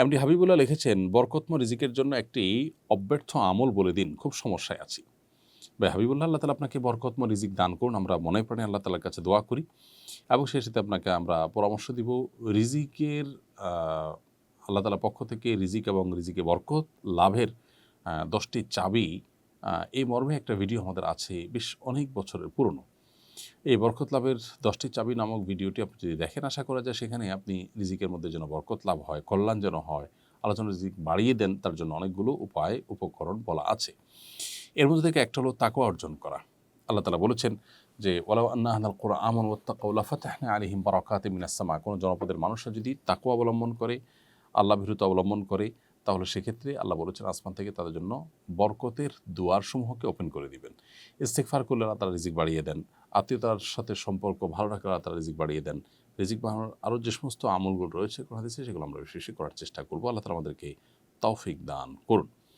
MD Habibullah লিখেছেন বরকতম রিজিকের জন্য একটি অব্যর্থ আমল বলে দিন, খুব সমস্যায় আছি। ভাই হাবিবুল্লাহ, আল্লাহ তালা আপনাকে বরকতম রিজিক দান করুন, আমরা মনে প্রাণে আল্লাহ তালার কাছে দোয়া করি এবং সেই সাথে আপনাকে আমরা পরামর্শ দিব রিজিকের আল্লাহ তালার পক্ষ থেকে রিজিক এবং রিজিকে বরকত লাভের দশটি চাবি এই মর্মে একটা ভিডিও আমাদের আছে বেশ অনেক বছরের পুরনো। এই বরকত লাভের দশটি চাবি নামক ভিডিওটি আপনি যদি দেখেন, আশা করা যায় সেখানে আপনি রিজিকের মধ্যে যেন বরকত লাভ হয়, কল্যাণ যেন হয় আলোচনা রিজিক বাড়িয়ে দেন, তার জন্য অনেকগুলো উপায়, উপকরণ বলা আছে। এর মধ্যে থেকে একটা হলো তাকওয়া অর্জন করা। আল্লাহ তালা বলেছেন যে ওলা আন্না হানাল কোরআ আমন ওত্তাকাউলা ফাতাহনা আলিহিম বারাকাতে মিনাসামা কোনো জনপদের মানুষরা যদি তাকওয়া অবলম্বন করে, আল্লাহ ভীরুতা অবলম্বন করে, তাহলে সেক্ষেত্রে আল্লাহ বলেছেন, আসমান থেকে তাদের জন্য বরকতের দুয়ারসমূহকে ওপেন করে দিবেন। ইস্তেকফার করলে তারা রিজিক বাড়িয়ে দেন। আত্মীয়তার সাথে সম্পর্ক ভালো রাখার তারা রিজিক বাড়িয়ে দেন। রিজিক বাড়ানোর আরও যে সমস্ত আমলগুলো রয়েছে হাদিসে, সেগুলো আমরা বিশেষ বেশি করার চেষ্টা করব। আল্লাহ তালা আমাদেরকে তৌফিক দান করুন।